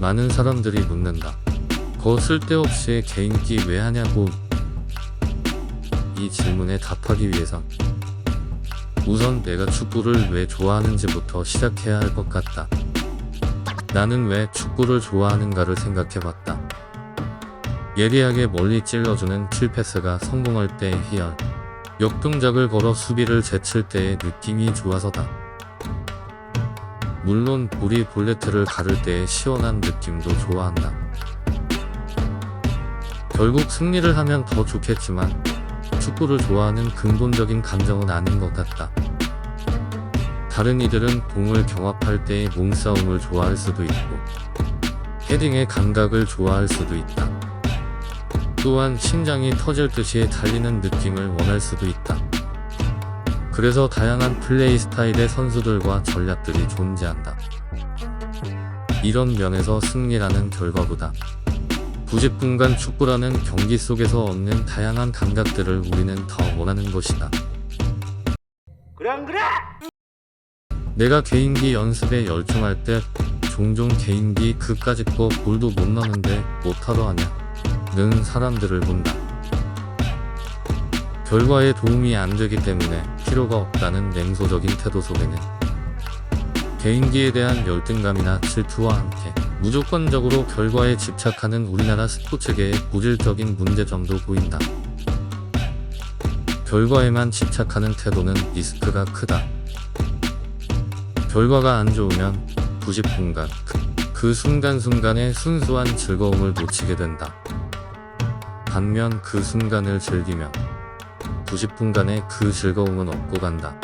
많은 사람들이 묻는다. 거 쓸데없이 개인기 왜 하냐고. 이 질문에 답하기 위해선 우선 내가 축구를 왜 좋아하는지부터 시작해야 할 것 같다. 나는 왜 축구를 좋아하는가를 생각해봤다. 예리하게 멀리 찔러주는 킬패스가 성공할 때의 희열. 역동작을 걸어 수비를 제칠 때의 느낌이 좋아서다. 물론 볼이 볼레트를 가를 때의 시원한 느낌도 좋아한다. 결국 승리를 하면 더 좋겠지만 축구를 좋아하는 근본적인 감정은 아닌 것 같다. 다른 이들은 공을 경합할 때의 몸싸움을 좋아할 수도 있고 헤딩의 감각을 좋아할 수도 있다. 또한 심장이 터질 듯이 달리는 느낌을 원할 수도 있다. 그래서 다양한 플레이 스타일의 선수들과 전략들이 존재한다. 이런 면에서 승리라는 결과보다 90분간 축구라는 경기 속에서 얻는 다양한 감각들을 우리는 더 원하는 것이다. 안 그래? 내가 개인기 연습에 열중할 때 종종 개인기 그까짓 거 볼도 못 넣는데 못하러 하냐 는 사람들을 본다. 결과에 도움이 안 되기 때문에 필요가 없다는 냉소적인 태도 속에는 개인기에 대한 열등감이나 질투와 함께 무조건적으로 결과에 집착하는 우리나라 스포츠계의 고질적인 문제점도 보인다. 결과에만 집착하는 태도는 리스크가 크다. 결과가 안 좋으면 90분간 그, 그 순간순간의 순수한 즐거움을 놓치게 된다. 반면 그 순간을 즐기면 90분간의 그 즐거움은 얻고 간다.